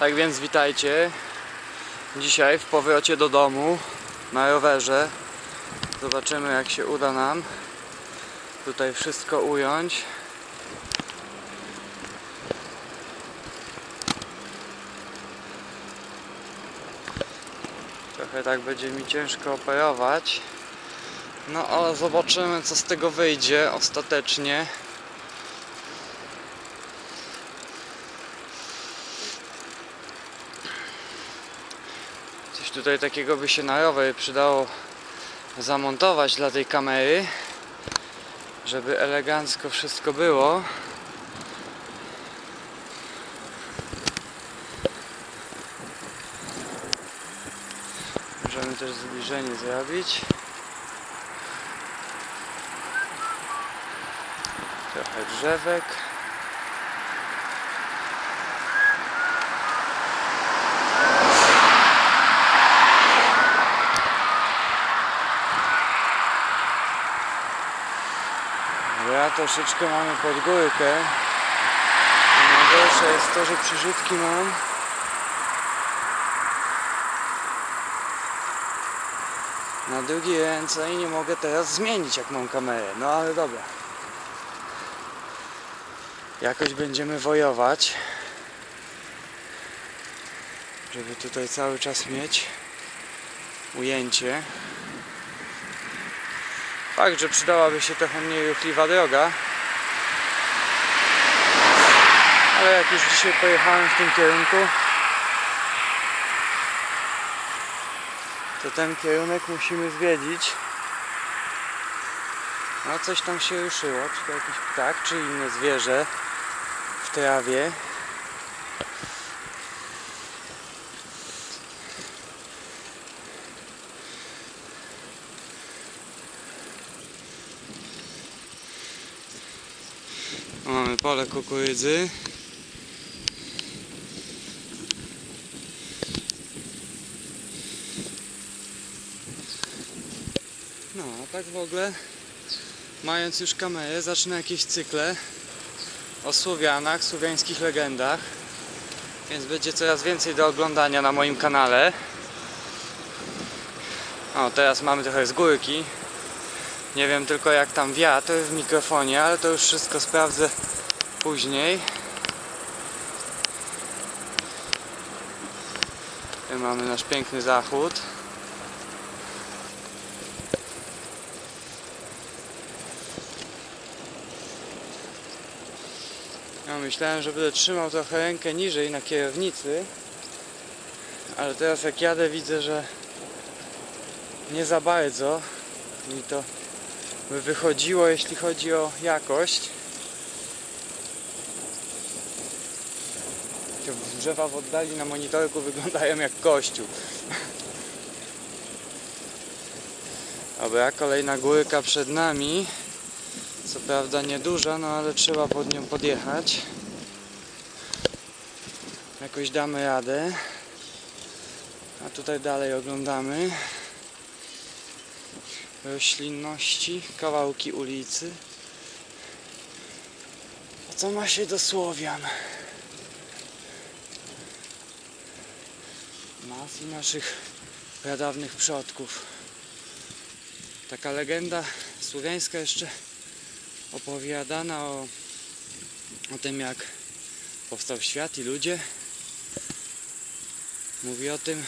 Tak więc witajcie. Dzisiaj w powrocie do domu na rowerze. Zobaczymy jak się uda nam tutaj wszystko ująć. Trochę tak będzie mi ciężko operować. No ale zobaczymy co z tego wyjdzie ostatecznie. Tutaj takiego by się na rower przydało zamontować dla tej kamery, żeby elegancko wszystko było. Możemy też zbliżenie zrobić. Trochę drzewek. Ja troszeczkę mamy pod górkę. Najgorsze jest to, że przyrzutki mam. Na drugiej ręce i nie mogę teraz zmienić jak mam kamerę. No ale dobra. Jakoś będziemy wojować. Żeby tutaj cały czas mieć ujęcie. Fakt, że przydałaby się trochę mniej ruchliwa droga. Ale jak już dzisiaj pojechałem w tym kierunku, to ten kierunek musimy zwiedzić. No coś tam się ruszyło, czy to jakiś ptak, czy inne zwierzę w trawie. Mamy pole kukurydzy. No, a tak w ogóle, mając już kamerę, zacznę jakieś cykle o Słowianach, słowiańskich legendach. Więc będzie coraz więcej do oglądania na moim kanale. O, teraz mamy trochę z górki. Nie wiem tylko jak tam wiatr w mikrofonie, ale to już wszystko sprawdzę później. Tu mamy nasz piękny zachód. Ja myślałem, że będę trzymał trochę rękę niżej na kierownicy, ale teraz jak jadę widzę, że nie za bardzo mi to wychodziło, jeśli chodzi o jakość. Te drzewa w oddali na monitorku wyglądają jak kościół. Dobra, kolejna górka przed nami. Co prawda nieduża, no ale trzeba pod nią podjechać. Jakoś damy radę. A tutaj dalej oglądamy roślinności, kawałki ulicy. A co ma się do Słowian? Nas i naszych pradawnych przodków. Taka legenda słowiańska jeszcze opowiadana o, o tym jak powstał świat i ludzie. Mówi o tym,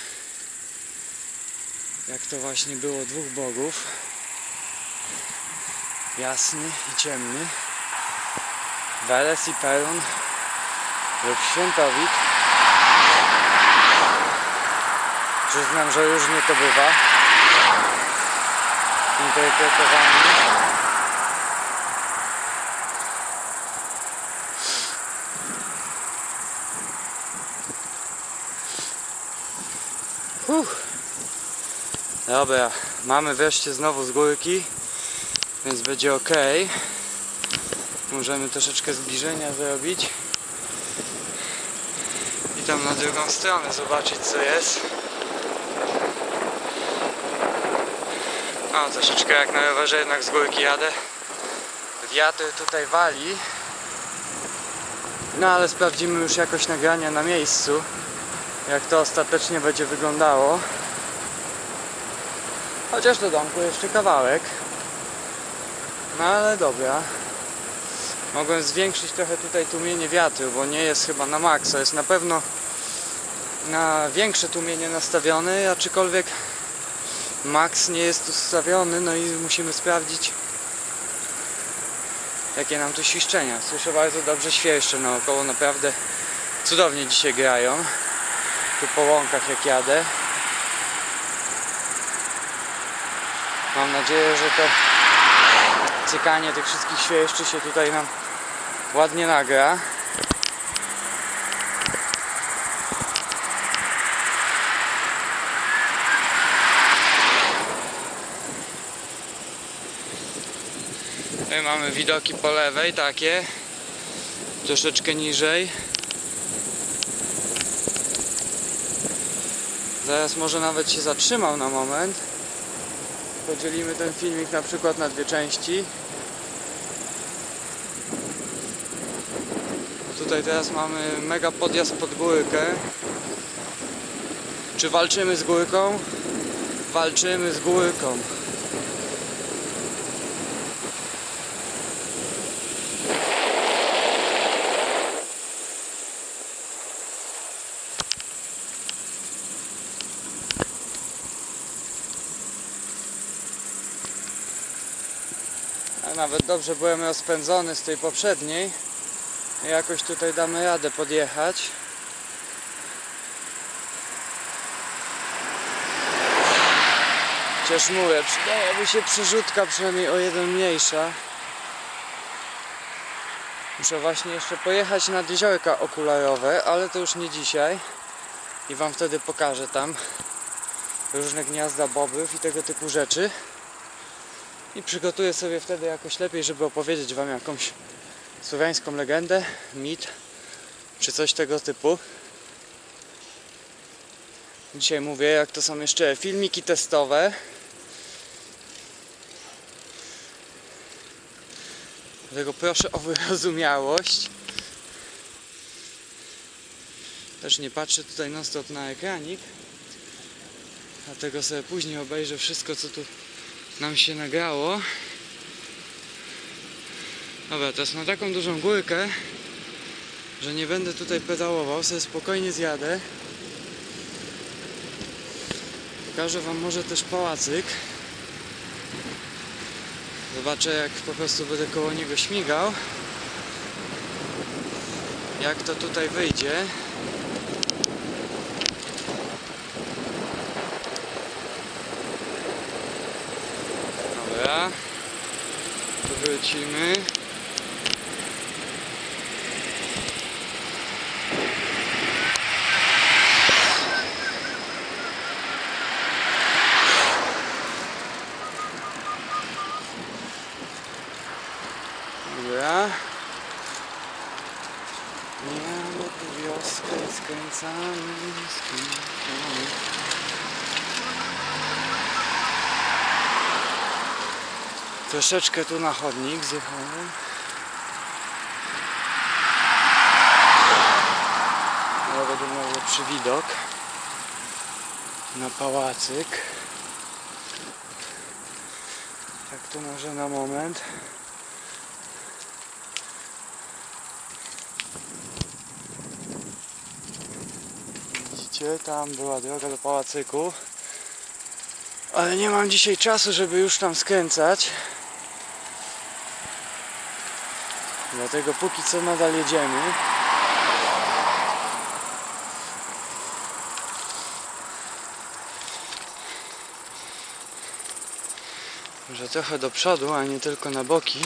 jak to właśnie było dwóch bogów. Jasny i ciemny. Weles i Perun lub Świętowit. Przyznam, że różnie to bywa. Interpretowanie. Uff. Dobra, mamy wreszcie znowu z górki, więc będzie ok. Możemy troszeczkę zbliżenia zrobić. I tam na drugą stronę zobaczyć co jest. O, troszeczkę jak na rowerze jednak z górki jadę. Wiatr tutaj wali. No ale sprawdzimy już jakoś nagrania na miejscu. jak to ostatecznie będzie wyglądało. Chociaż do domku jeszcze kawałek. No ale dobra. Mogłem zwiększyć trochę tutaj tłumienie wiatru, bo nie jest chyba na maksa. Jest na pewno na większe tłumienie nastawiony, aczkolwiek max nie jest ustawiony, no i musimy sprawdzić jakie nam tu świszczenia. Słyszę bardzo dobrze świerszcze naokoło, naprawdę cudownie dzisiaj grają. Tu po łąkach jak jadę. Mam nadzieję, że to cykanie tych wszystkich świerszczy się tutaj nam ładnie nagra. Tutaj mamy widoki po lewej, takie. Troszeczkę niżej. Zaraz może nawet się zatrzymał na moment. Podzielimy ten filmik na przykład na dwie części. Tutaj teraz mamy mega podjazd pod górkę. Czy walczymy z górką? Walczymy z górką. Nawet dobrze byłem rozpędzony z tej poprzedniej. Jakoś tutaj damy radę podjechać. Chociaż mówię, przydałaby się przerzutka przynajmniej o jeden mniejsza. Muszę właśnie jeszcze pojechać nad jeziorka okularowe, ale to już nie dzisiaj. I wam wtedy pokażę tam różne gniazda bobów i tego typu rzeczy. I przygotuję sobie wtedy jakoś lepiej, żeby opowiedzieć wam jakąś słowiańską legendę, mit czy coś tego typu. Dzisiaj mówię, jak to są jeszcze filmiki testowe. Dlatego proszę o wyrozumiałość. Też nie patrzę tutaj non stop na ekranik. Dlatego sobie później obejrzę wszystko, co tu nam się nagrało. Dobra, teraz na taką dużą górkę, że nie będę tutaj pedałował, sobie spokojnie zjadę. Pokażę Wam może też pałacyk. Zobaczę jak po prostu będę koło niego śmigał. Jak to tutaj wyjdzie. Dobra. Jadę po wioskę i skręcamy, skręcamy. Troszeczkę tu na chodnik zjechałem. Ale będę miał widok na pałacyk. Tak tu może na moment. Widzicie, tam była droga do pałacyku. Ale nie mam dzisiaj czasu, żeby już tam skręcać. Dlatego póki co nadal jedziemy. Może trochę do przodu, a nie tylko na boki.